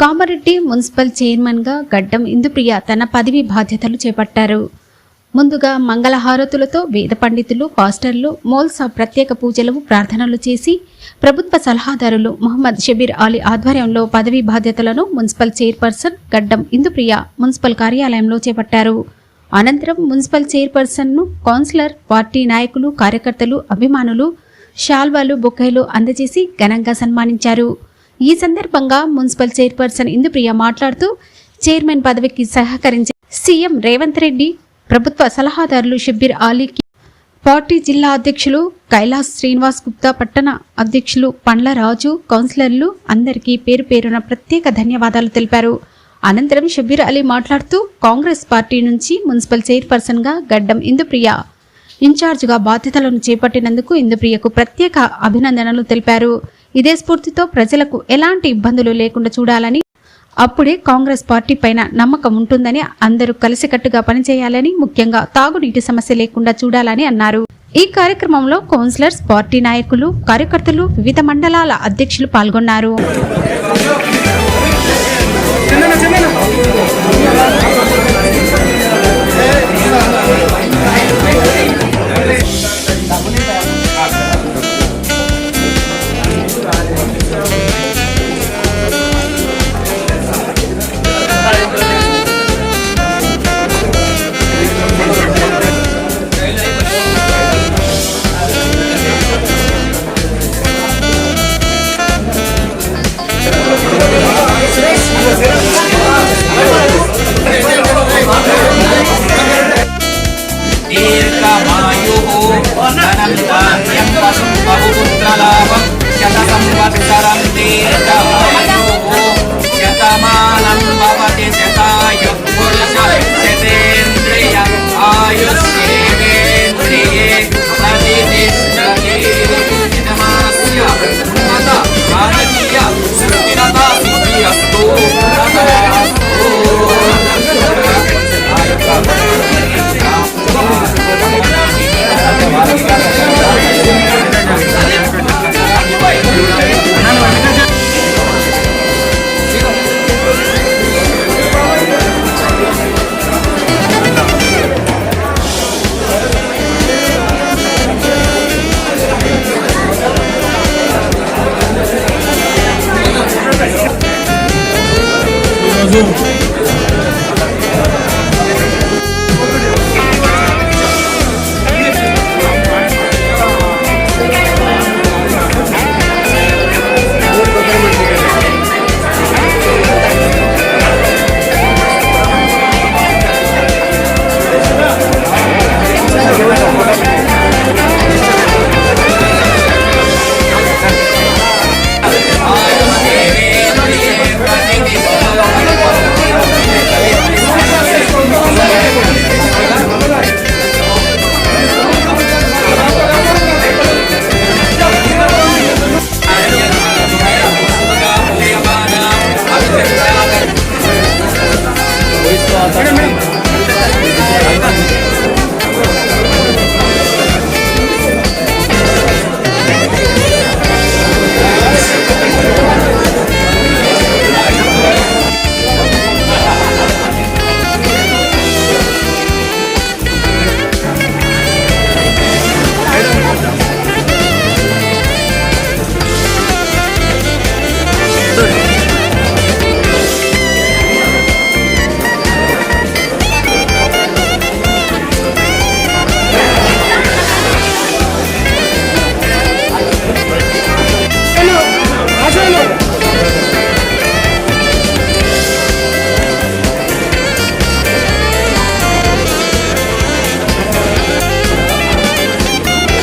Kamareddy municipal చైర్మన్గా గడ్డం ఇందుప్రియ తన పదవి బాధ్యతలు చేపట్టారు. ముందుగా మంగళహారతులతో వేద పండితులు పాస్టర్లు మోల్సా ప్రత్యేక పూజలు ప్రార్థనలు చేసి ప్రభుత్వ సలహాదారులు మహమ్మద్ షబీర్ అలీ ఆధ్వర్యంలో పదవీ బాధ్యతలను మున్సిపల్ చైర్పర్సన్ గడ్డం ఇందుప్రియ మున్సిపల్ కార్యాలయంలో చేపట్టారు. అనంతరం మున్సిపల్ చైర్పర్సన్ను కౌన్సిలర్ పార్టీ నాయకులు కార్యకర్తలు అభిమానులు శాల్వాలు బొక్కైలు అందజేసి ఘనంగా సన్మానించారు. ఈ సందర్భంగా మున్సిపల్ చైర్పర్సన్ ఇందుప్రియ మాట్లాడుతూ చైర్మన్ పదవికి సహకరించే సీఎం రేవంత్ రెడ్డి ప్రభుత్వ సలహాదారులు షబ్బీర్ ఆలీకి పార్టీ జిల్లా అధ్యక్షులు కైలాస్ శ్రీనివాస్ గుప్తా పట్టణ అధ్యక్షులు పండ్ల రాజు కౌన్సిలర్లు అందరికీ పేరు పేరున ప్రత్యేక ధన్యవాదాలు తెలిపారు. అనంతరం షబీర్ అలీ మాట్లాడుతూ కాంగ్రెస్ పార్టీ నుంచి మున్సిపల్ చైర్పర్సన్గా గడ్డం ఇందుప్రియ. ఇన్ఛార్జిగా బాధ్యతలను చేపట్టినందుకు ఇందుప్రియకు ప్రత్యేక అభినందనలు తెలిపారు. ఇదే స్ఫూర్తితో ప్రజలకు ఎలాంటి ఇబ్బందులు లేకుండా చూడాలని అప్పుడే కాంగ్రెస్ పార్టీ పైన నమ్మకం ఉంటుందని అందరూ కలిసికట్టుగా పనిచేయాలని ముఖ్యంగా తాగునీటి సమస్య లేకుండా చూడాలని అన్నారు. ఈ కార్యక్రమంలో కౌన్సిలర్స్ పార్టీ నాయకులు కార్యకర్తలు వివిధ మండలాల అధ్యక్షులు పాల్గొన్నారు. निरतरं दीर्घमायुः शतमानं भवति शतायुः पुरुष शतेन्द्रियम् आयुः